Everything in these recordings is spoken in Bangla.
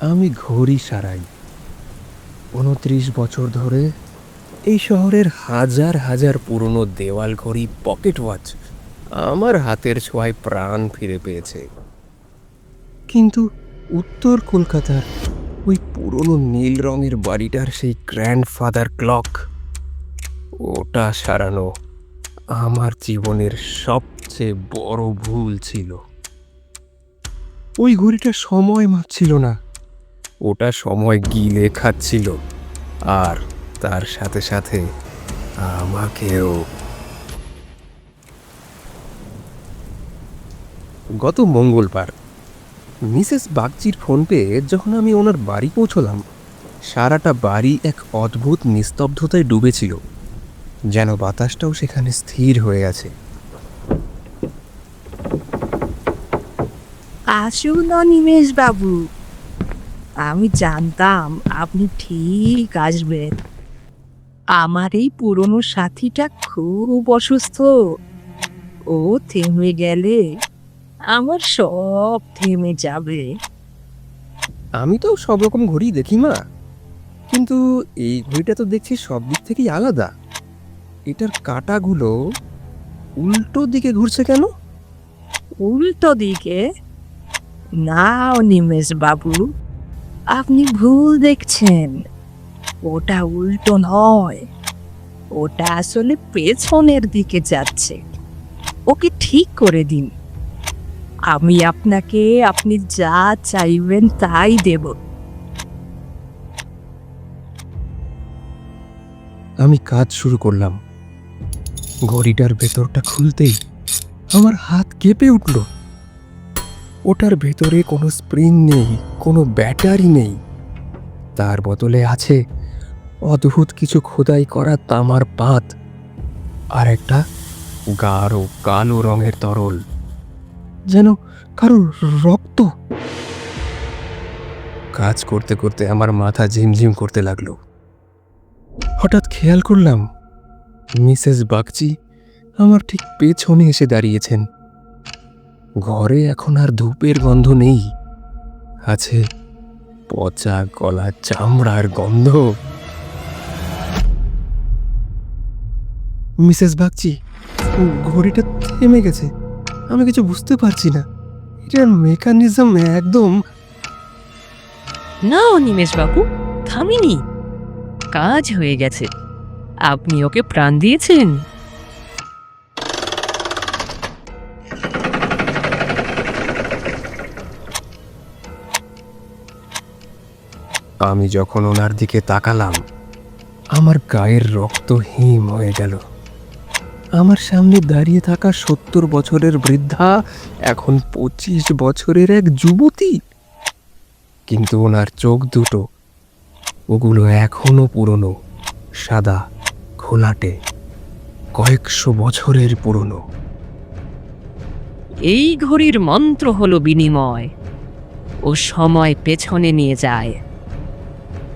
আমি ঘড়ি সারাই। উনত্রিশ বছর ধরে এই শহরের হাজার হাজার পুরনো দেওয়াল ঘড়ি, পকেট ওয়াচ আমার হাতের ছোঁয়ায় প্রাণ ফিরে পেয়েছে। কিন্তু উত্তর কলকাতার ওই পুরনো নীল রঙের বাড়িটার সেই গ্র্যান্ডফাদার ক্লক ওটা সারানো আমার জীবনের সবচেয়ে বড় ভুল ছিল। ওই ঘড়িটা সময় মাপছিল না। ওটা সময় গিলে খাচ্ছিল আর তার সাথে সাথে আমাকেও। গত মঙ্গলবার মিসেস বাগচির ফোন পেয়ে যখন আমি ওনার বাড়ি পৌঁছলাম, সারাটা বাড়ি এক অদ্ভুত নিস্তব্ধতায় ডুবেছিল, যেন বাতাসটাও সেখানে স্থির হয়ে আছে। আসুন অনিমেষ বাবু আমি জানতাম আপনি ঠিক আসবেন। আমার এই পুরনো সাথীটা খুব অসুস্থ। ও থেমে গেলে আমার সব থেমে যাবে। আমি তো সব রকম ঘড়ি দেখি মা। কিন্তু এই ঘড়িটা তো দেখছি সব দিক থেকেই আলাদা। এটার কাঁটাগুলো উল্টো দিকে ঘুরছে কেন? উল্টো দিকে? না অনিমেষ বাবু আপনি ভুল দেখছেন। ওটা উল্টো নয়। ওটা আসলে পেছনের দিকে যাচ্ছে। ওকে ঠিক করে দিন। আমি আপনাকে, আপনি যা চাইবেন তাই দেব। আমি কাজ শুরু করলাম। ঘড়িটার ভেতরটা খুলতেই আমার হাত কেঁপে উঠল। ওটার ভেতরে কোনো স্প্রিং নেই, কোনো ব্যাটারি নেই। তার বদলে আছে অদ্ভুত কিছু খোদাই করা তামার পাত আর একটা গাঢ় কালো রঙের তরল, যেন কারও রক্ত। কাজ করতে করতে আমার মাথা ঝিমঝিম করতে লাগল। হঠাৎ খেয়াল করলাম, মিসেস বাগচি আমার ঠিক পেছনে এসে দাঁড়িয়েছেন। ঘরে এখন আর ধূপের গন্ধ নেই। আছে পচা গলা চামড়ার গন্ধ। মিসেস বাগচি, ঘড়িটা থেমে গেছে। আমি কিছু বুঝতে পারছি না। এটার মেকানিজম একদম। না বাবু, থামিনি। কাজ হয়ে গেছে। আপনি ওকে প্রাণ দিয়েছেন। আমি যখন ওনার দিকে তাকালাম, আমার গায়ের রক্ত হিম হয়ে গেল। আমার সামনে দাঁড়িয়ে থাকা সত্তর বছরের বৃদ্ধা, এখন পঁচিশ বছরের এক যুবতী। কিন্তু ওনার চোখ দুটো, ওগুলো এখনও পুরনো, সাদা, খোলাটে, কয়েকশো বছরের পুরনো। এই ঘড়ির মন্ত্র হলো বিনিময়। ও সময় পেছনে নিয়ে যায়।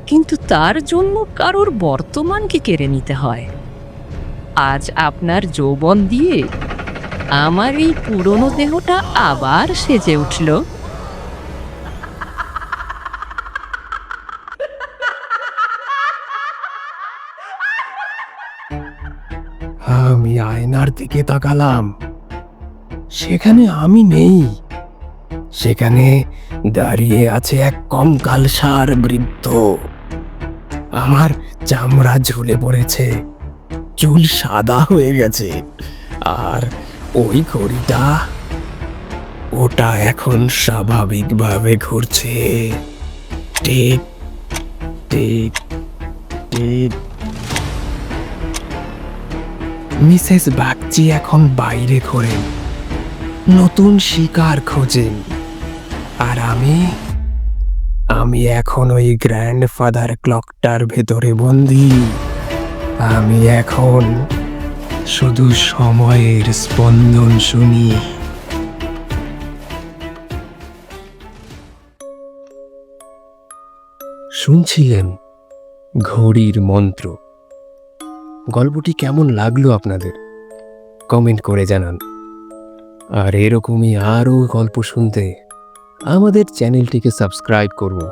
কিন্তু তার জন্য কারোর বর্তমানকে কেড়ে নিতে হয়। আজ আপনার যৌবন দিয়ে আমার এই পুরনো দেহটা আবার সেজে উঠল। আমি আয়নার দিকে তাকালাম। সেখানে আমি নেই। সেখানে দাঁড়িয়ে আছে এক কঙ্কাল সার বৃদ্ধ। আমার চামড়া ঝুলে পড়েছে। চুল সাদা হয়ে গেছে। আর ওই ঘড়িটা ওটা এখন স্বাভাবিকভাবে ঘুরছে। Tick tick tick. Mrs Bagchi এখন বাইরে ঘোরেন নতুন শিকার খোঁজেন আর আমি আমি এখন ওই গ্র্যান্ডফাদার ক্লকটার ভেতরে বন্দি। আমি এখন শুধু সময়ের স্পন্দন শুনি। শুনছিলেন ঘড়ির মন্ত্র। গল্পটি কেমন লাগল আপনাদের? কমেন্ট করে জানান। আর এরকমই আরও গল্প শুনতে আমাদের চ্যানেলটিকে সাবস্ক্রাইব করুন